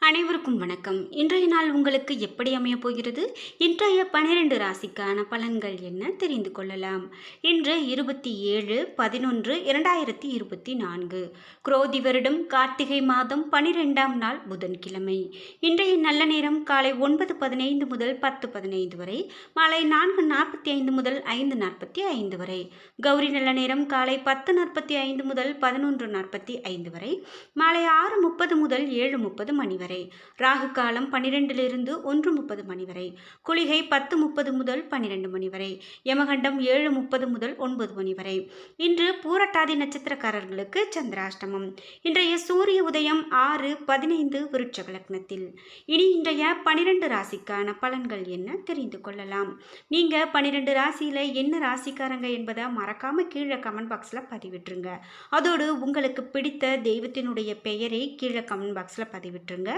அனைவருக்கும் வணக்கம். இன்றைய நாள் உங்களுக்கு எப்படி அமையப் போகிறது? இன்றைய பனிரெண்டு ராசிக்கான பலன்கள் என்ன தெரிந்து கொள்ளலாம். இன்று இருபத்தி ஏழு பதினொன்று இரண்டாயிரத்தி இருபத்தி நான்கு. குரோதி வருடம் கார்த்திகை மாதம் பனிரெண்டாம் நாள் புதன்கிழமை. இன்றைய நல்ல நேரம் காலை ஒன்பது பதினைந்து முதல் பத்து பதினைந்து வரை மாலை நான்கு நாற்பத்தி ஐந்து முதல் ஐந்து நாற்பத்தி ஐந்து வரை. கௌரி நல்ல நேரம் காலை பத்து நாற்பத்தி ஐந்து முதல் பதினொன்று நாற்பத்தி ஐந்து வரை மாலை ஆறு முப்பது முதல் ஏழு முப்பது மணி வரை. ராகு காலம் பன்னிரெண்டிலிருந்து ஒன்று முப்பது மணி வரை குளிகை பத்து முப்பது முதல் பன்னிரெண்டு மணி வரை யமகண்டம் ஏழு முப்பது முதல் ஒன்பது மணி வரை இன்று பூரட்டாதி நட்சத்திரக்காரர்களுக்கு சந்திராஷ்டமம். இன்றைய சூரிய உதயம் ஆறு பதினைந்து விருட்சக லக்னத்தில். இனி இன்றைய பனிரெண்டு ராசிக்கான பலன்கள் என்ன தெரிந்து கொள்ளலாம். நீங்கள் பன்னிரெண்டு ராசியில் என்ன ராசிக்காரங்க என்பதை மறக்காம கீழே கமெண்ட் பாக்ஸில் பதிவிட்டுருங்க. அதோடு உங்களுக்கு பிடித்த தெய்வத்தினுடைய பெயரை கீழே கமெண்ட் பாக்ஸில் பதிவிட்டுருங்க.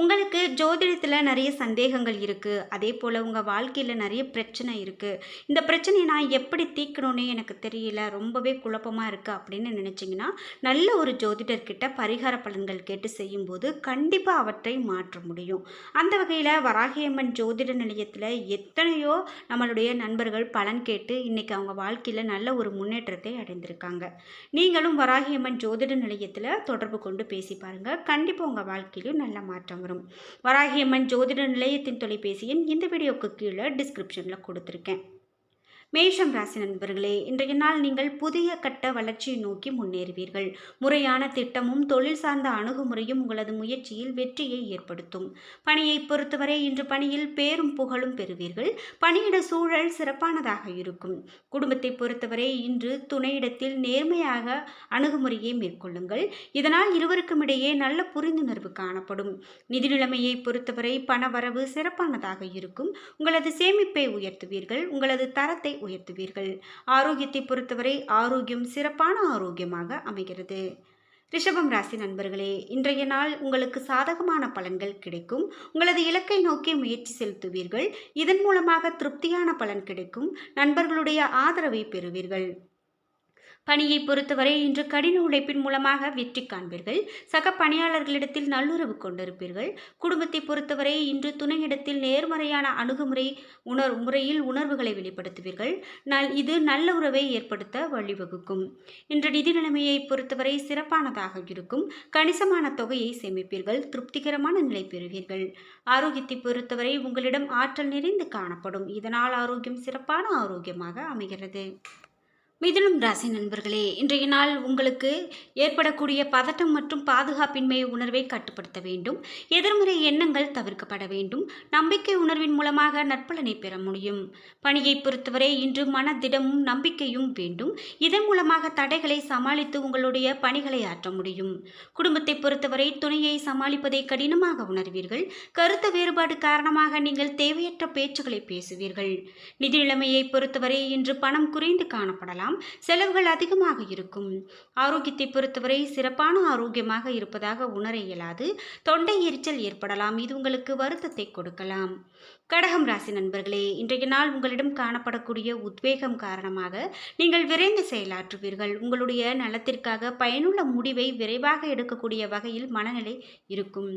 உங்களுக்கு ஜோதிடத்தில் நிறைய சந்தேகங்கள் இருக்குது அதே போல் உங்கள் வாழ்க்கையில் நிறைய பிரச்சனை இருக்குது இந்த பிரச்சனையை நான் எப்படி தீர்க்கணும்னு எனக்கு தெரியல. ரொம்பவே குழப்பமாக இருக்குது அப்படின்னு நினச்சிங்கன்னா நல்ல ஒரு ஜோதிடர்கிட்ட பரிகார பலன்கள் கேட்டு செய்யும்போது கண்டிப்பாக அவற்றை மாற்ற முடியும். அந்த வகையில் வராகியம்மன் ஜோதிட நிலையத்தில் எத்தனையோ நம்மளுடைய நண்பர்கள் பலன் கேட்டு இன்றைக்கி அவங்க வாழ்க்கையில் நல்ல ஒரு முன்னேற்றத்தை அடைந்திருக்காங்க. நீங்களும் வராகியம்மன் ஜோதிட நிலையத்தில் தொடர்பு கொண்டு பேசி பாருங்கள் கண்டிப்பாக உங்கள் வாழ்க்கையிலும் நல்ல மாற்றம் வரும். வராகியம்மன் ஜோதிட நிலையத்தின் தொலைபேசி எண் இந்த வீடியோக்கு கீழே டிஸ்கிரிப்ஷனில் கொடுத்துருக்கேன். மேஷம் ராசி நண்பர்களே இன்றைய நாள் நீங்கள் புதிய கட்ட வளர்ச்சியை நோக்கி முன்னேறுவீர்கள். முறையான திட்டமும் தொழில் சார்ந்த அணுகுமுறையும் உங்களது முயற்சியில் வெற்றியை ஏற்படுத்தும். பணியை பொறுத்தவரை இன்று பணியில் பேரும் புகழும் பெறுவீர்கள். பணியிட சூழல் சிறப்பானதாக இருக்கும். குடும்பத்தை பொறுத்தவரை இன்று துணையிடத்தில் நேர்மையாக அணுகுமுறையை மேற்கொள்ளுங்கள். இதனால் இருவருக்கும் இடையே நல்ல புரிந்துணர்வு காணப்படும். நிதி நிலைமையை பொறுத்தவரை பணவரவு சிறப்பானதாக இருக்கும். உங்களது சேமிப்பை உயர்த்துவீர்கள். உங்களது தரத்தை உயர்த்துவீர்கள். ஆரோக்கியத்தை பொறுத்தவரை ஆரோக்கியம் சிறப்பான ஆரோக்கியமாக அமைகிறது. ரிஷபம் ராசி நண்பர்களே இன்றைய நாள் உங்களுக்கு சாதகமான பலன்கள் கிடைக்கும். உங்களது இலக்கை நோக்கி முயற்சி செலுத்துவீர்கள். இதன் மூலமாக திருப்தியான பலன் கிடைக்கும். நண்பர்களுடைய ஆதரவை பெறுவீர்கள். பணியை பொறுத்தவரை இன்று கடின உழைப்பின் மூலமாக வெற்றி காண்பீர்கள். சக பணியாளர்களிடத்தில் நல்லுறவு கொண்டிருப்பீர்கள். குடும்பத்தை பொறுத்தவரை இன்று துணையிடத்தில் நேர்மறையான அணுகுமுறை உணர் முறையில் உணர்வுகளை வெளிப்படுத்துவீர்கள். நல் இது நல்ல உறவை ஏற்படுத்த வழிவகுக்கும். இன்று நிதி நிலைமையை பொறுத்தவரை சிறப்பானதாக இருக்கும். கணிசமான தொகையை சேமிப்பீர்கள். திருப்திகரமான நிலை பெறுவீர்கள். ஆரோக்கியத்தை பொறுத்தவரை உங்களிடம் ஆற்றல் நிறைந்து காணப்படும். இதனால் ஆரோக்கியம் சிறப்பான ஆரோக்கியமாக அமைகிறது. மிதுனம் ராசி நண்பர்களே இன்றைய நாள் உங்களுக்கு ஏற்படக்கூடிய பதட்டம் மற்றும் பாதுகாப்பின்மை உணர்வை கட்டுப்படுத்த வேண்டும். எதிர்மறை எண்ணங்கள் தவிர்க்கப்பட வேண்டும். நம்பிக்கை உணர்வின் மூலமாக நற்பலனை பெற முடியும். பணியை பொறுத்தவரை இன்று மனதிடமும் நம்பிக்கையும் வேண்டும். இதன் மூலமாக தடைகளை சமாளித்து உங்களுடைய பணிகளை ஆற்ற முடியும். குடும்பத்தை பொறுத்தவரை துணையை சமாளிப்பதை கடினமாக உணர்வீர்கள். கருத்து வேறுபாடு காரணமாக நீங்கள் தேவையற்ற பேச்சுகளை பேசுவீர்கள். நிதி நிலைமையை பொறுத்தவரை இன்று பணம் குறைந்து காணப்படலாம். எல்லாம் செலவுகள் அதிகமாக இருக்கும். ஆரோக்கியத்தை பொறுத்தவரை சிறப்பான ஆரோக்கியமாக இருப்பதாக உணர இயலாது. தொண்டை எரிச்சல் ஏற்படலாம். இது உங்களுக்கு வருத்தத்தை கொடுக்கலாம். கடகம் ராசி நண்பர்களே இன்றைய நாள் உங்களிடம் காணப்படக்கூடிய உத்வேகம் காரணமாக நீங்கள் விரைந்து செயலாற்றுவீர்கள். உங்களுடைய நலத்திற்காக பயனுள்ள முடிவை விரைவாக எடுக்கக்கூடிய வகையில் மனநிலை இருக்கும்.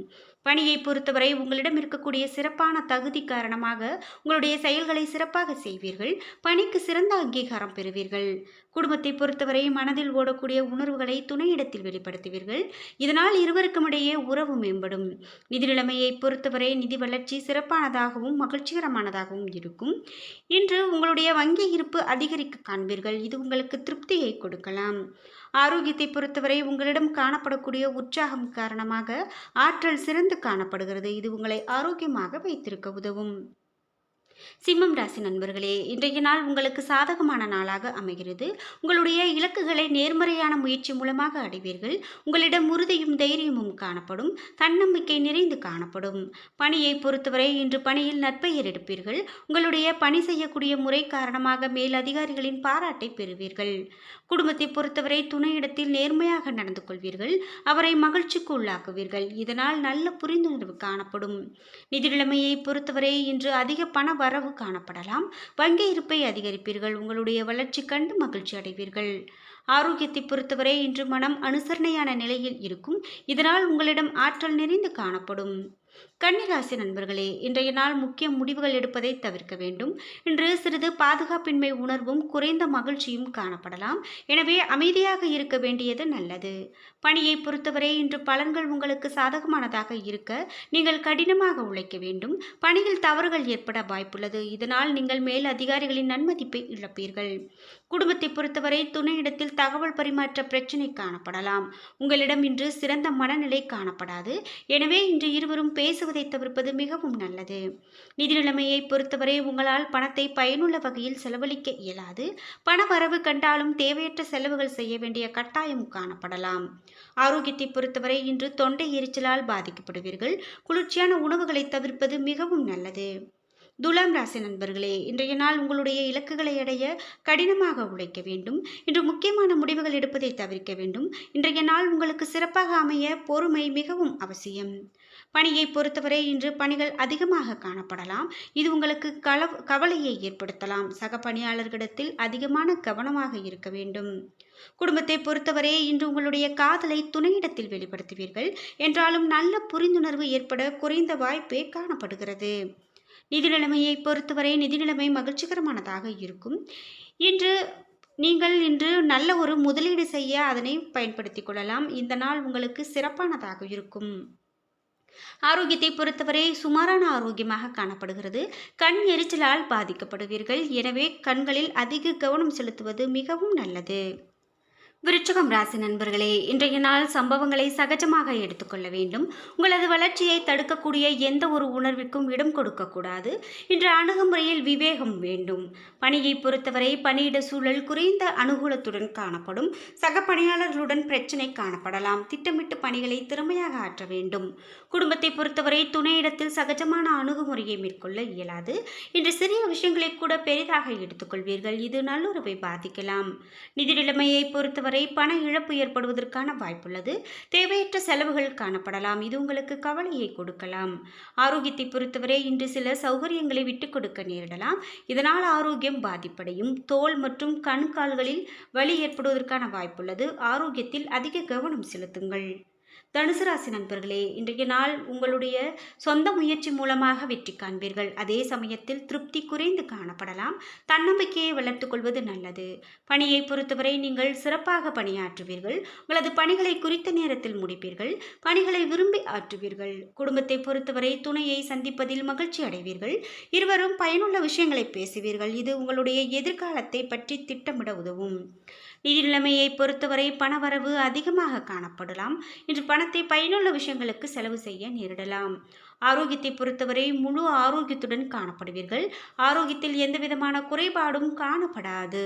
பணியை பொறுத்தவரை உங்களிடம் இருக்கக்கூடிய சிறப்பான தகுதி காரணமாக உங்களுடைய செயல்களை சிறப்பாக செய்வீர்கள் பணிக்கு சிறந்த அங்கீகாரம் பெறுவீர்கள். குடும்பத்தை பொறுத்தவரை மனதில் ஓடக்கூடிய உணர்வுகளை துணையிடத்தில் வெளிப்படுத்துவீர்கள். இதனால் இருவருக்கும் இடையே உறவு மேம்படும். நிதி நிலைமையை பொறுத்தவரை நிதி வளர்ச்சி சிறப்பானதாகவும் மகிழ்ச்சிகரமானதாகவும் இருக்கும். இன்று உங்களுடைய வங்கி இருப்பு அதிகரிக்க காண்பீர்கள். இது உங்களுக்கு திருப்தியை கொடுக்கலாம். ஆரோக்கியத்தை பொறுத்தவரை உங்களிடம் காணப்படக்கூடிய உற்சாகம் காரணமாக ஆற்றல் சிறந்து காணப்படுகிறது. இது உங்களை ஆரோக்கியமாக வைத்திருக்க உதவும். சிம்மம் ராசி நண்பர்களே இன்றைய நாள் உங்களுக்கு சாதகமான நாளாக அமைகிறது. உங்களுடைய இலக்குகளை நேர்மறையான முயற்சி மூலமாக அடைவீர்கள். உங்களிடம் உறுதியும் தைரியமும் காணப்படும். தன்னம்பிக்கை நிறைந்து காணப்படும். பணியை பொறுத்தவரை இன்று பணியில் நற்பெயர் எடுப்பீர்கள். உங்களுடைய பணி செய்யக்கூடிய முறை காரணமாக மேல் அதிகாரிகளின் பாராட்டை பெறுவீர்கள். குடும்பத்தை பொறுத்தவரை துணையிடத்தில் நேர்மையாக நடந்து கொள்வீர்கள். அவரை மகிழ்ச்சிக்கு உள்ளாக்குவீர்கள். இதனால் நல்ல புரிந்துணர்வு காணப்படும். நிதிநிலைமையை பொறுத்தவரை இன்று அதிக பண வரவு காணப்படலாம். வங்கி இருப்பை அதிகரிப்பீர்கள். உங்களுடைய வளர்ச்சி கண்டு மகிழ்ச்சி அடைவீர்கள். ஆரோக்கியத்தை பொறுத்தவரை இன்று மனம் அனுசரணையான நிலையில் இருக்கும். இதனால் உங்களிடம் ஆற்றல் நிறைந்து காணப்படும். கன்னிராசி நண்பர்களே இன்றைய நாள் முக்கிய முடிவுகள் எடுப்பதை தவிர்க்க வேண்டும். இன்று சிறிது பாதுகாப்பின்மை உணர்வும் குறைந்த மகிழ்ச்சியும் காணப்படலாம். எனவே அமைதியாக இருக்க வேண்டியது நல்லது. பணியை பொறுத்தவரை இன்று பலன்கள் உங்களுக்கு சாதகமானதாக இருக்க நீங்கள் கடினமாக உழைக்க வேண்டும். பணியில் தவறுகள் ஏற்பட வாய்ப்புள்ளது. இதனால் நீங்கள் மேல் அதிகாரிகளின் நன்மதிப்பை இழப்பீர்கள். குடும்பத்தை பொறுத்தவரை துணையிடத்தில் தகவல் பரிமாற்ற பிரச்சினை காணப்படலாம். உங்களிடம் இன்று சிறந்த மனநிலை காணப்படாது. எனவே இன்று இருவரும் பேசுவது தவிர்ப்பது மிகவும் நல்லது. நிதி நிலைமையை பொறுத்தவரை உங்களால் பணத்தை பயனுள்ள வகையில் செலவழிக்க இயலாது. பண வரவு கண்டாலும் தேவையற்ற செலவுகள் செய்ய வேண்டிய கட்டாயம் காணப்படலாம். ஆரோக்கியத்தை பொறுத்தவரை இன்று தொண்டை எரிச்சலால் பாதிக்கப்படுவீர்கள். குளிர்ச்சியான உணவுகளை தவிர்ப்பது மிகவும் நல்லது. துலாம் ராசி நண்பர்களே இன்றைய நாள் உங்களுடைய இலக்குகளை அடைய கடினமாக உழைக்க வேண்டும். இன்று முக்கியமான முடிவுகள் எடுப்பதை தவிர்க்க வேண்டும். இன்றைய நாள் உங்களுக்கு சிறப்பாக அமைய பொறுமை மிகவும் அவசியம். பணியை பொறுத்தவரை இன்று பணிகள் அதிகமாக காணப்படலாம். இது உங்களுக்கு கல கவலையை ஏற்படுத்தலாம். சக பணியாளர்களிடத்தில் அதிகமான கவனமாக இருக்க வேண்டும். குடும்பத்தை பொறுத்தவரை இன்று உங்களுடைய காதலை துணையிடத்தில் வெளிப்படுத்துவீர்கள். என்றாலும் நல்ல புரிந்துணர்வு ஏற்பட குறைந்த வாய்ப்பே காணப்படுகிறது. நிதி நிலைமையை பொறுத்தவரை நிதி நிலைமை மகிழ்ச்சிகரமானதாக இருக்கும். இன்று நீங்கள் இன்று நல்ல ஒரு முதலீடு செய்ய அதனை பயன்படுத்திக் கொள்ளலாம். இந்த நாள் உங்களுக்கு சிறப்பானதாக இருக்கும். ஆரோக்கியத்தை பொறுத்தவரை சுமாரான ஆரோக்கியமாக காணப்படுகிறது. கண் எரிச்சலால் பாதிக்கப்படுவீர்கள். எனவே கண்களில் அதிக கவனம் செலுத்துவது மிகவும் நல்லது. விருச்சகம் ராசி நண்பர்களே இன்றைய நாள் சம்பவங்களை சகஜமாக எடுத்துக்கொள்ள வேண்டும். உங்களது வளர்ச்சியை தடுக்கக்கூடிய எந்த ஒரு உணர்விற்கும் இடம் கொடுக்கக்கூடாது. இன்று அணுகுமுறையில் விவேகம் வேண்டும். பணியை பொறுத்தவரை பணியிட சூழல் குறைந்த அனுகூலத்துடன் காணப்படும். சக பணியாளர்களுடன் பிரச்சனை காணப்படலாம். திட்டமிட்டு பணிகளை திறமையாக ஆற்ற வேண்டும். குடும்பத்தை பொறுத்தவரை துணையிடத்தில் சகஜமான அணுகுமுறையை மேற்கொள்ள இயலாது. இன்று சிறிய விஷயங்களை கூட பெரிதாக எடுத்துக்கொள்வீர்கள். இது நல்லுறவை பாதிக்கலாம். நிதி நிலைமையை பொறுத்தவரை வரை பண இழப்பு ஏற்படுவதற்கான வாய்ப்புள்ளது. தேவையற்ற செலவுகள் காணப்படலாம். இது உங்களுக்கு கவலையை கொடுக்கலாம். ஆரோக்கியத்தை பொறுத்தவரை இன்று சில சௌகரியங்களை விட்டு கொடுக்க நேரிடலாம். இதனால் ஆரோக்கியம் பாதிப்படையும். தோல் மற்றும் கண் கால்களில் வலி ஏற்படுவதற்கான வாய்ப்புள்ளது. ஆரோக்கியத்தில் அதிக கவனம் செலுத்துங்கள். தனுசு ராசி நண்பர்களே இன்றைய நாள் உங்களுடைய சொந்த முயற்சி மூலமாக வெற்றி காண்பீர்கள். அதே சமயத்தில் திருப்தி குறைந்து காணப்படலாம். தன்னம்பிக்கையை வளர்த்துக் கொள்வது நல்லது. பணியை பொறுத்தவரை நீங்கள் சிறப்பாக பணியாற்றுவீர்கள். உங்களது பணிகளை குறித்த நேரத்தில் முடிப்பீர்கள். பணிகளை விரும்பி ஆற்றுவீர்கள். குடும்பத்தை பொறுத்தவரை துணையை சந்திப்பதில் மகிழ்ச்சி அடைவீர்கள். இருவரும் பயனுள்ள விஷயங்களை பேசுவீர்கள். இது உங்களுடைய எதிர்காலத்தை பற்றி திட்டமிட உதவும். நிதி நிலைமையை பொறுத்தவரை பணவரவு அதிகமாக காணப்படலாம். இன்று பண பணத்தை பயனுள்ள விஷயங்களுக்கு செலவு செய்ய நேரிடலாம். ஆரோக்கியத்தை பொறுத்தவரை முழு ஆரோக்கியத்துடன் காணப்படுவீர்கள். ஆரோக்கியத்தில் எந்தவிதமான குறைபாடும் காணப்படாது.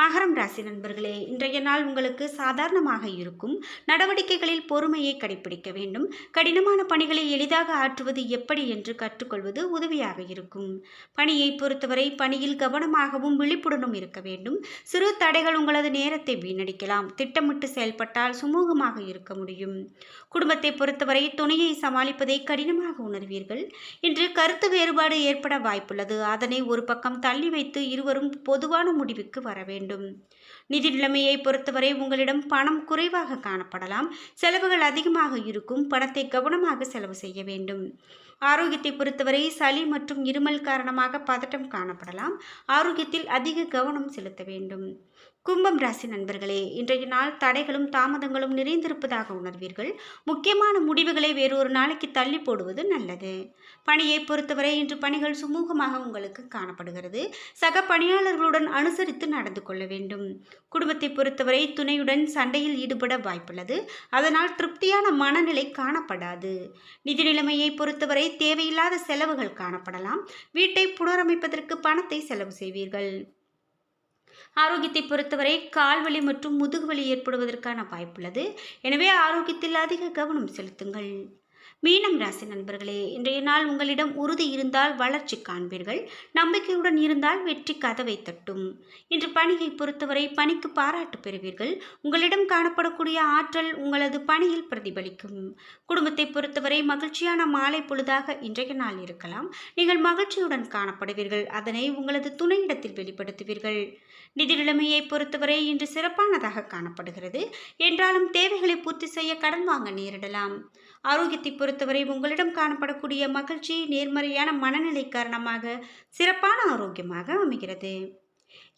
மகரம் ராசி நண்பர்களே இன்றைய நாள் உங்களுக்கு சாதாரணமாக இருக்கும். நடவடிக்கைகளில் பொறுமையை கடைபிடிக்க வேண்டும். கடினமான பணிகளை எளிதாக ஆற்றுவது எப்படி என்று கற்றுக்கொள்வது உதவியாக இருக்கும். பணியை பொறுத்தவரை பணியில் கவனமாகவும் விழிப்புடனும் இருக்க வேண்டும். சிறு தடைகள் உங்களது நேரத்தை வீணடிக்கலாம். திட்டமிட்டு செயல்பட்டால் சுமூகமாக இருக்க முடியும். குடும்பத்தை பொறுத்தவரை துணையை சமாளிப்பதை கடினமாக உணர்வீர்கள். இன்று கருத்து வேறுபாடு ஏற்பட வாய்ப்புள்ளது. அதனை ஒரு பக்கம் தள்ளி வைத்து இருவரும் பொதுவான முடிவுக்கு வர வேண்டும். வேண்டும். நிதி நிலைமையை பொறுத்தவரை உங்களிடம் பணம் குறைவாக காணப்படலாம். செலவுகள் அதிகமாக இருக்கும். பணத்தை கவனமாக செலவு செய்ய வேண்டும். ஆரோக்கியத்தை பொறுத்தவரை சளி மற்றும் இருமல் காரணமாக பதட்டம் காணப்படலாம். ஆரோக்கியத்தில் அதிக கவனம் செலுத்த வேண்டும். கும்பம் ராசி நண்பர்களே இன்றைய நாள் தடைகளும் தாமதங்களும் நிறைந்திருப்பதாக உணர்வீர்கள். முக்கியமான முடிவுகளை வேறொரு நாளைக்கு தள்ளி போடுவது நல்லது. பணியை பொறுத்தவரை இன்று பணிகள் சுமூகமாக உங்களுக்கு காணப்படுகிறது. சக பணியாளர்களுடன் அனுசரித்து நடந்து கொள்ள வேண்டும். குடும்பத்தை பொறுத்தவரை துணையுடன் சண்டையில் ஈடுபட வாய்ப்புள்ளது. அதனால் திருப்தியான மனநிலை காணப்படாது. நிதி நிலைமையை பொறுத்தவரை தேவையில்லாத செலவுகள் காணப்படலாம். வீட்டை புனரமைப்பதற்கு பணத்தை செலவு செய்வீர்கள். ஆரோக்கியத்தை பொறுத்தவரை கால்வலி மற்றும் முதுகுவலி ஏற்படுவதற்கான வாய்ப்புள்ளது. எனவே ஆரோக்கியத்தில் அதிக கவனம் செலுத்துங்கள். மீனம் ராசி நண்பர்களே இன்றைய நாள் உங்களிடம் உறுதி இருந்தால் வளர்ச்சி காண்பீர்கள் நம்பிக்கையுடன் இருந்தால் வெற்றி கதவை தட்டும். இன்று பணியை பொறுத்தவரை பணிக்கு பாராட்டு பெறுவீர்கள் உங்களிடம் காணப்படக்கூடிய ஆற்றல் உங்களது பணியில் பிரதிபலிக்கும். குடும்பத்தை பொறுத்தவரை மகிழ்ச்சியான மாலை பொழுதாக இன்றைய நாள் இருக்கலாம் நீங்கள் மகிழ்ச்சியுடன் காணப்படுவீர்கள் அதனை உங்களது துணையிடத்தில் வெளிப்படுத்துவீர்கள். நிதி நிலைமையை பொறுத்தவரை இன்று சிறப்பானதாக காணப்படுகிறது என்றாலும் தேவைகளை பூர்த்தி செய்ய கடன் வாங்க நேரிடலாம். ஆரோக்கியத்தை பொறுத்தவரை உங்களிடம் காணப்படக்கூடிய மகிழ்ச்சி நேர்மறையான மனநிலை காரணமாக சிறப்பான ஆரோக்கியமாக அமைகிறது.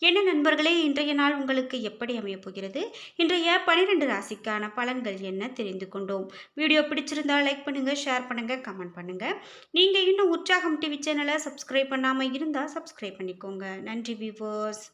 என்ன நண்பர்களே இன்றைய நாள் உங்களுக்கு எப்படி அமையப் போகிறது? இன்றைய பனிரெண்டு ராசிக்கான பலன்கள் என்ன தெரிந்து கொண்டோம்? வீடியோ பிடிச்சிருந்தால் லைக் பண்ணுங்கள் ஷேர் பண்ணுங்கள் கமெண்ட் பண்ணுங்கள் நீங்கள் இன்னும் உற்சாகம் டிவி சேனலை சப்ஸ்கிரைப் பண்ணாமல் இருந்தால் சப்ஸ்கிரைப் பண்ணிக்கோங்க. நன்றி வியூவர்ஸ்